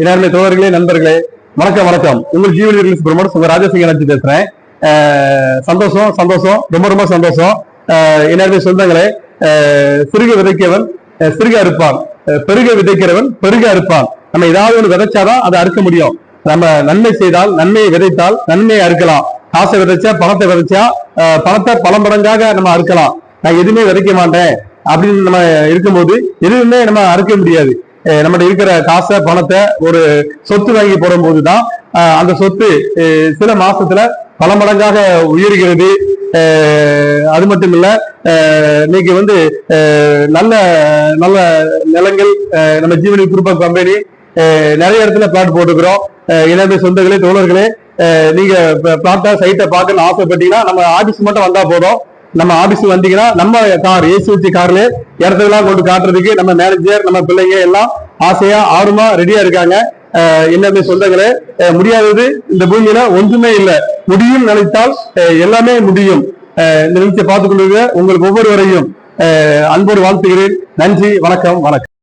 எல்லாருமே தோழர்களே நண்பர்களே வணக்கம் வணக்கம். உங்கள் ஜீவனி ரிலீஸ் ப்ரமோட் உங்க ராஜசிங்க நடிச்சு பேசுறேன். சந்தோஷம் சந்தோஷம். ரொம்ப ரொம்ப சந்தோஷம். எல்லாருமே சொந்தங்களே சிறுக விதைக்கவன் சிறுக அறுப்பான். பெருக விதைக்கிறவன் பெருக அறுப்பான். நம்ம ஏதாவது ஒன்று விதைச்சாதான் அதை அறுக்க முடியும். நம்ம நன்மை செய்தால் நன்மையை விதைத்தால் நன்மையை அறுக்கலாம். காசை விதைச்சா பணத்தை விதைச்சா பணத்தை பல மடங்காக நம்ம அறுக்கலாம். நான் எதுவுமே விதைக்க மாட்டேன். அப்படின்னு நம்ம இருக்கும்போது எதுவுமே நம்ம அறுக்க முடியாது. நம்மகிட்ட இருக்கிற காசை பணத்தை ஒரு சொத்து வாங்கி போடும்போது தான் அந்த சொத்து சில மாசத்துல பல மடங்காக உயர்கிறது அது மட்டும் இல்ல அஹ் இன்னைக்கு வந்து நல்ல நல்ல நிலங்கள் நம்ம ஜீவனி குரூப் ஆஃப் கம்பெனி நிறைய இடத்துல பிளாட் போட்டுக்கிறோம். அஹ் இளமை சொந்தங்களே தோழர்களே நீங்க பிளாட்டா சைட்டை பார்க்கணும்னு ஆசைப்பட்டீங்கன்னா நம்ம ஆபீஸ் மட்டும் வந்தா போதும். நம்ம ஆபீஸ் வந்தீங்கன்னா நம்ம கார் ஏசி வச்சு கார்ல இடத்துக்கெல்லாம் கொண்டு காட்டுறதுக்கு நம்ம மேனேஜர் நம்ம பிள்ளைங்க எல்லாம் ஆசையா ஆர்வமா ரெடியா இருக்காங்க. அஹ் என்னமே சொந்தங்களே முடியாதது இந்த பூமியில ஒன்றுமே இல்லை. முடியும் நினைத்தால் எல்லாமே முடியும். அஹ் இந்த நிகழ்ச்சியை பார்த்துக் கொண்டிருக்க உங்களுக்கு ஒவ்வொருவரையும் அஹ் அன்போடு வாழ்த்துகிறேன். நன்றி வணக்கம் வணக்கம்.